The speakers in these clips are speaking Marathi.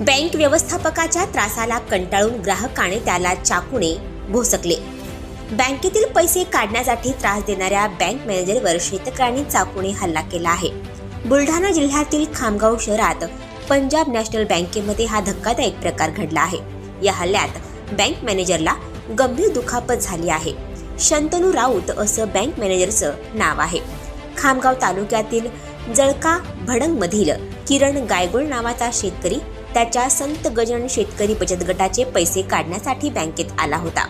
बँक व्यवस्थापकाच्या त्रासाला कंटाळून ग्राहकाने त्याला चाकूने भोसकले. बँकेतील पैसे काढण्यासाठी त्रास देणाऱ्या बँक मॅनेजरवर शेतकऱ्यांनी चाकूने हल्ला केला आहे. बुलढाणा जिल्ह्यातील खामगाव शहरात पंजाब नॅशनल बँकेमध्ये हा धक्कादायक प्रकार घडला आहे. या हल्ल्यात बँक मॅनेजरला गंभीर दुखापत झाली आहे. शंतनू राऊत असं बँक मॅनेजरचं नाव आहे. खामगाव तालुक्यातील जळका भडंगमधील किरण गायगोळ नावाचा शेतकरी त्याच्या संत गजन शेतकरी बचत गटाचे पैसे काढण्यासाठी बँकेत आला होता.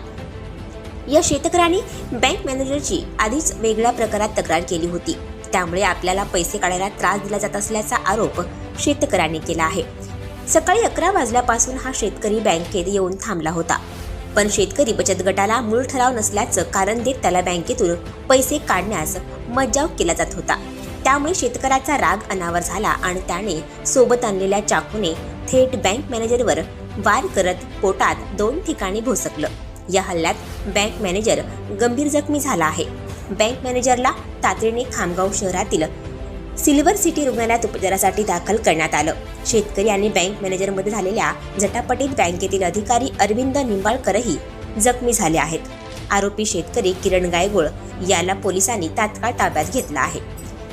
या शेतकऱ्याने बँक मॅनेजरची आधीच वेगळ्या प्रकारात तक्रार केली होती. त्यामुळे आपल्याला पैसे काढायला त्रास दिला जात असल्याचा आरोप शेतकऱ्यांनी केला आहे. सकाळी अकरा वाजल्यापासून हा शेतकरी बँकेत येऊन थांबला होता. पण शेतकरी बचत गटाला मूळ ठराव नसल्याचं कारण देत त्याला बँकेतून पैसे काढण्यास मज्जाव केला जात होता. त्यामुळे शेतकऱ्याचा राग अनावर झाला आणि त्याने सोबत आणलेल्या चाकूने थेट बँक मॅनेजरवर वार करत पोटात दोन ठिकाणी भोसकलं. या हल्ल्यात बँक मॅनेजर गंभीर जखमी झाला आहे. बँक मॅनेजरला तातडीने खामगाव शहरातील सिल्वर सिटी रुग्णालयात उपचारासाठी दाखल करण्यात आलं. शेतकरी आणि बँक मॅनेजरमध्ये झालेल्या झटापटीत बँकेतील अधिकारी अरविंद निंबाळकरही जखमी झाले आहेत. आरोपी शेतकरी किरण गायगोळ याला पोलिसांनी तात्काळ ताब्यात घेतला आहे.